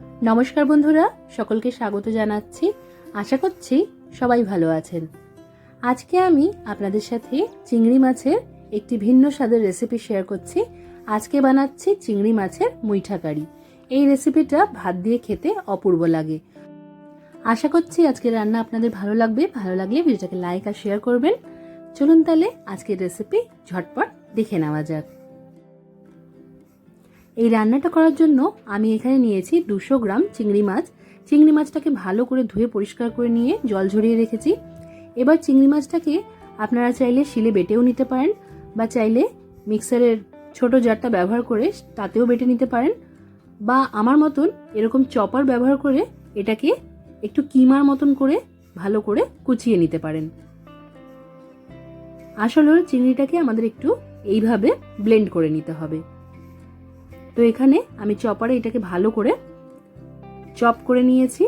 নমস্কার বন্ধুরা, সকলকে স্বাগত জানাচ্ছি। আশা করছি সবাই ভালো আছেন। আজকে আমি আপনাদের সাথে চিংড়ি মাছের একটি ভিন্ন স্বাদের রেসিপি শেয়ার করছি। আজকে বানাচ্ছি চিংড়ি মাছের মুইঠা কারি। এই রেসিপিটা ভাত দিয়ে খেতে অপূর্ব লাগে। আশা করছি আজকের রান্না আপনাদের ভালো লাগবে। ভালো লাগলে ভিডিওটাকে লাইক আর শেয়ার করবেন। চলুন তাহলে আজকের রেসিপি ঝটপট দেখে নেওয়া যাক। এই রান্নাটা করার জন্য আমি এখানে নিয়েছি দুশো গ্রাম চিংড়ি মাছ। চিংড়ি মাছটাকে ভালো করে ধুয়ে পরিষ্কার করে নিয়ে জল ঝরিয়ে রেখেছি। এবার চিংড়ি মাছটাকে আপনারা চাইলে শিলে বেটেও নিতে পারেন বা চাইলে মিক্সারের ছোট জারটা ব্যবহার করে তাতেও বেটে নিতে পারেন। বা আমার মতন এরকম চপার ব্যবহার করে এটাকে একটু কিমার মতন করে ভালো করে কুচিয়ে নিতে পারেন। আসলে চিংড়িটাকে আমাদের একটু এইভাবে ব্লেন্ড করে নিতে হবে। তো এখানে আমি চপারে এটাকে ভালো করে চপ করে নিয়েছি।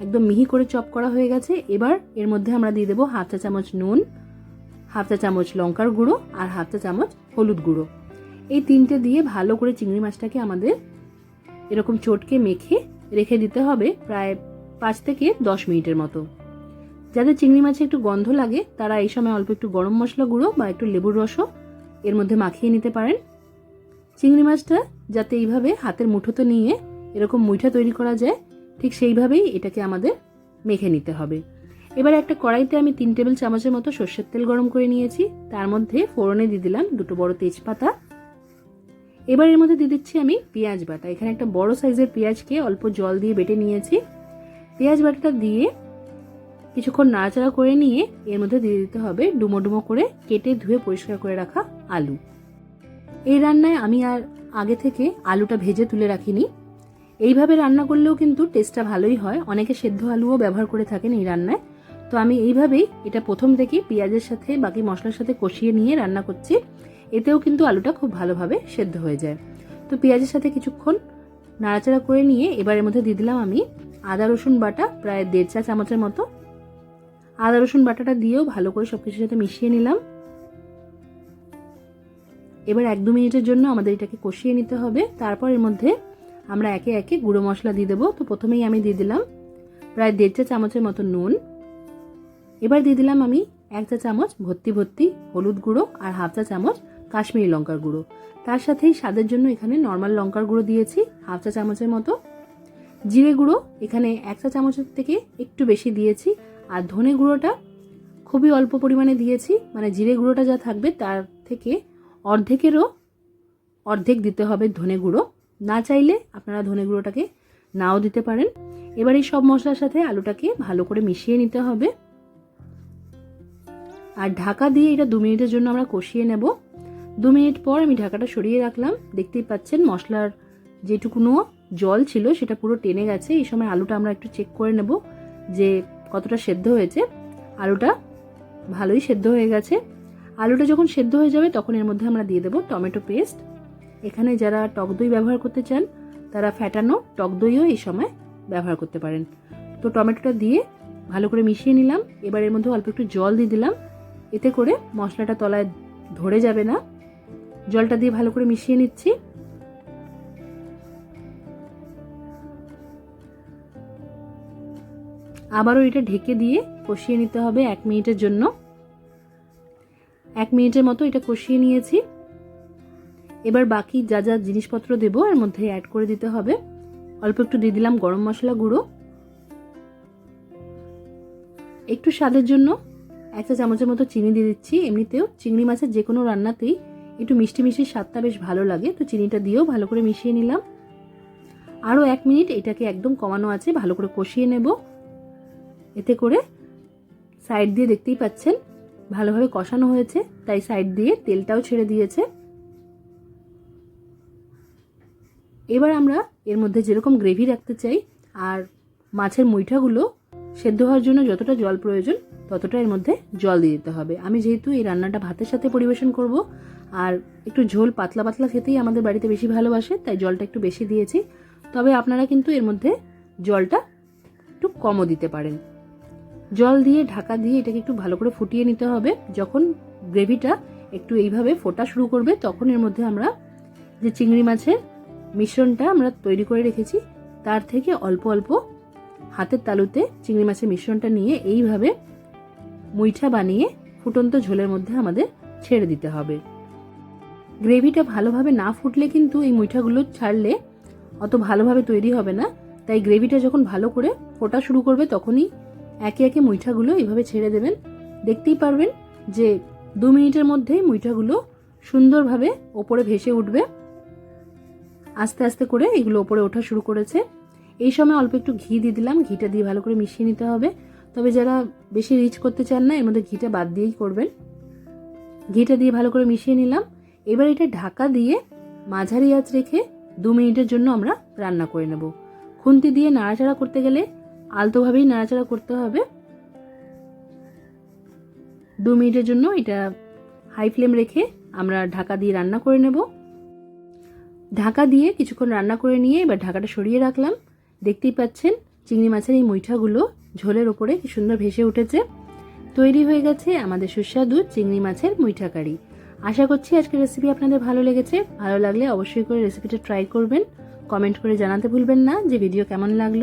একদম মিহি করে চপ করা হয়ে গেছে। এবার এর মধ্যে আমরা দিয়ে দেবো হাফ চা চামচ নুন, হাফ চা চামচ লঙ্কার গুঁড়ো আর হাফ চা চামচ হলুদ গুঁড়ো। এই তিনটে দিয়ে ভালো করে চিংড়ি মাছটাকে আমাদের এরকম চটকে মেখে রেখে দিতে হবে প্রায় পাঁচ থেকে দশ মিনিটের মতো। যাদের চিংড়ি মাছে একটু গন্ধ লাগে, তারা এই সময় অল্প একটু গরম মশলা গুঁড়ো বা একটু লেবুর রসও এর মধ্যে মাখিয়ে নিতে পারেন। চিংড়ি মাছটা যাতে এইভাবে হাতের মুঠোতে নিয়ে এরকম মুইঠা তৈরি করা যায়, ঠিক সেইভাবেই এটাকে আমাদের মেখে নিতে হবে। এবার একটা কড়াইতে আমি তিন টেবিল চামচের মতো সর্ষের তেল গরম করে নিয়েছি। তার মধ্যে ফোড়নে দিয়ে দিলাম দুটো বড় তেজপাতা। এবার এর মধ্যে দিয়ে দিচ্ছি আমি পেঁয়াজ বাটা। এখানে একটা বড় সাইজের পেঁয়াজকে অল্প জল দিয়ে বেটে নিয়েছি। পেঁয়াজ বাটাটা দিয়ে কিছুক্ষণ নাড়াচাড়া করে নিয়ে এর মধ্যে দিয়ে দিতে হবে ডুমো ডুমো করে কেটে ধুয়ে পরিষ্কার করে রাখা আলু। এই রান্নায় আমি আর আগে থেকে আলুটা ভেজে তুলে রাখিনি। এইভাবে রান্না করলেও কিন্তু টেস্টটা ভালোই হয়। অনেকে সেদ্ধ আলুও ব্যবহার করে থাকেন এই রান্নায়। তো আমি এইভাবেই এটা প্রথম থেকে পেঁয়াজের সাথে, বাকি মশলার সাথে কষিয়ে নিয়ে রান্না করছি। এতেও কিন্তু আলুটা খুব ভালোভাবে সেদ্ধ হয়ে যায়। তো পেঁয়াজের সাথে কিছুক্ষণ নাড়াচাড়া করে নিয়ে এবার এর মধ্যে দিয়ে দিলাম আমি আদা, রসুন বাটা, প্রায় দেড় চা চামচের মতো। আদা, রসুন বাটাটা দিয়েও ভালো করে সব কিছুর সাথে মিশিয়ে নিলাম। এবার এক দু মিনিটের জন্য আমাদের এটাকে কষিয়ে নিতে হবে। তারপর এর মধ্যে আমরা একে একে গুঁড়ো মশলা দিয়ে দেবো। তো প্রথমেই আমি দিয়ে দিলাম প্রায় দেড় চা চামচের মতো নুন। এবার দিয়ে দিলাম আমি এক চা চামচ ভর্তি ভর্তি হলুদ গুঁড়ো আর হাফ চা চামচ কাশ্মীরি লঙ্কার গুঁড়ো। তার সাথেই স্বাদের জন্য এখানে নর্মাল লঙ্কার গুঁড়ো দিয়েছি, হাফ চা চামচের মতো। জিরে গুঁড়ো এখানে এক চা চামচের থেকে একটু বেশি দিয়েছি আর ধনে গুঁড়োটা খুবই অল্প পরিমাণে দিয়েছি। মানে জিরে গুঁড়োটা যা থাকবে তার থেকে অর্ধেকেরও অর্ধেক দিতে হবে ধনে গুঁড়ো। না চাইলে আপনারা ধনে গুঁড়োটাকে নাও দিতে পারেন। এবার এই সব মশলার সাথে আলুটাকে ভালো করে মিশিয়ে নিতে হবে। আর ঢাকা দিয়ে এটা দু মিনিটের জন্য আমরা কষিয়ে নেব। দু মিনিট পর আমি ঢাকাটা সরিয়ে রাখলাম। দেখতেই পাচ্ছেন মশলার যেটুকুনো জল ছিল সেটা পুরো টেনে গেছে। এই সময় আলুটা আমরা একটু চেক করে নেব যে কতটা সেদ্ধ হয়েছে। আলুটা ভালোই সেদ্ধ হয়ে গেছে। আলুটা যখন সেদ্ধ হয়ে যাবে, তখন এর মধ্যে আমরা দিয়ে দেবো টমেটো পেস্ট। এখানে যারা টক দই ব্যবহার করতে চান, তারা ফ্যাটানো টক দইও এই সময় ব্যবহার করতে পারেন। তো টমেটোটা দিয়ে ভালো করে মিশিয়ে নিলাম। এবার এর মধ্যে অল্প একটু জল দিয়ে দিলাম। এতে করে মশলাটা তলায় ধরে যাবে না। জলটা দিয়ে ভালো করে মিশিয়ে নিচ্ছি। আবারও এটা ঢেকে দিয়ে কষিয়ে নিতে হবে এক মিনিটের জন্য। এক মিনিটের মতো এটা কষিয়ে নিয়েছি। এবার বাকি যা যা জিনিসপত্র দেব, এর মধ্যে অ্যাড করে দিতে হবে। অল্প একটু দিয়ে দিলাম গরম মশলা গুঁড়ো। একটু স্বাদের জন্য এক চা চামচের মতো চিনি দিয়ে দিচ্ছি। এমনিতেও চিংড়ি মাছের যে কোনো রান্নাতেই একটু মিষ্টি মিষ্টি স্বাদটা বেশ ভালো লাগে। তো চিনিটা দিয়েও ভালো করে মিশিয়ে নিলাম। আরও এক মিনিট এটাকে একদম কমানো আছে, ভালো করে কষিয়ে নেব। এতে করে সাইড দিয়ে দেখতেই পাচ্ছেন ভালোভাবে কষানো হয়েছে, তাই সাইড দিয়ে তেলটাও ছেড়ে দিয়েছে। এবার আমরা এর মধ্যে যেরকম গ্রেভি রাখতে চাই, আর মাছের মুইঠাগুলো সেদ্ধ হওয়ার জন্য যতটা জল প্রয়োজন, ততটা এর মধ্যে জল দিয়ে দিতে হবে। আমি যেহেতু এই রান্নাটা ভাতের সাথে পরিবেশন করব, আর একটু ঝোল পাতলা পাতলা খেতেই আমাদের বাড়িতে বেশি ভালোবাসে, তাই জলটা একটু বেশি দিয়েছি। তবে আপনারা কিন্তু এর মধ্যে জলটা একটু কমও দিতে পারেন। জল দিয়ে, ঢাকা দিয়ে এটাকে একটু ভালো করে ফুটিয়ে নিতে হবে। যখন গ্রেভিটা একটু এইভাবে ফোটা শুরু করবে, তখন এর মধ্যে আমরা যে চিংড়ি মাছের মিশ্রণটা আমরা তৈরি করে রেখেছি, তার থেকে অল্প অল্প হাতের তালুতে চিংড়ি মাছের মিশ্রণটা নিয়ে এইভাবে মুইঠা বানিয়ে ফুটন্ত ঝোলের মধ্যে আমাদের ছেড়ে দিতে হবে। গ্রেভিটা ভালোভাবে না ফুটলে কিন্তু এই মুইঠাগুলো ছাড়লে অত ভালোভাবে তৈরি হবে না। তাই গ্রেভিটা যখন ভালো করে ফোটা শুরু করবে, তখনই একে একে মুইঠাগুলো এইভাবে ছেড়ে দেবেন। দেখতেই পারবেন যে দু মিনিটের মধ্যেই মুইঠাগুলো সুন্দরভাবে ওপরে ভেসে উঠবে। আস্তে আস্তে করে এগুলো ওপরে ওঠা শুরু করেছে। এই সময় অল্প একটু ঘি দিয়ে দিলাম। ঘিটা দিয়ে ভালো করে মিশিয়ে নিতে হবে। তবে যারা বেশি রিচ করতে চান না, এর মধ্যে ঘিটা বাদ দিয়েই করবেন। ঘিটা দিয়ে ভালো করে মিশিয়ে নিলাম। এবার এটা ঢাকা দিয়ে মাঝারি আঁচ রেখে দু মিনিটের জন্য আমরা রান্না করে নেব। খুন্তি দিয়ে নাড়াচাড়া করতে গেলে আলতোভাবেই নাড়াচাড়া করতে হবে। দু মিনিটের জন্য এটা হাই ফ্লেম রেখে আমরা ঢাকা দিয়ে রান্না করে নেব। ঢাকা দিয়ে কিছুক্ষণ রান্না করে নিয়ে এবার ঢাকাটা সরিয়ে রাখলাম। দেখতেই পাচ্ছেন চিংড়ি মাছের এই মুইঠাগুলো ঝোলের ওপরে কি সুন্দর ভেসে উঠেছে। তৈরি হয়ে গেছে আমাদের সুস্বাদু চিংড়ি মাছের মুইঠা কারি আশা করছি আজকের রেসিপি আপনাদের ভালো লেগেছে। ভালো লাগলে অবশ্যই করে রেসিপিটা ট্রাই করবেন। কমেন্ট করে জানাতে ভুলবেন না যে ভিডিও কেমন লাগল।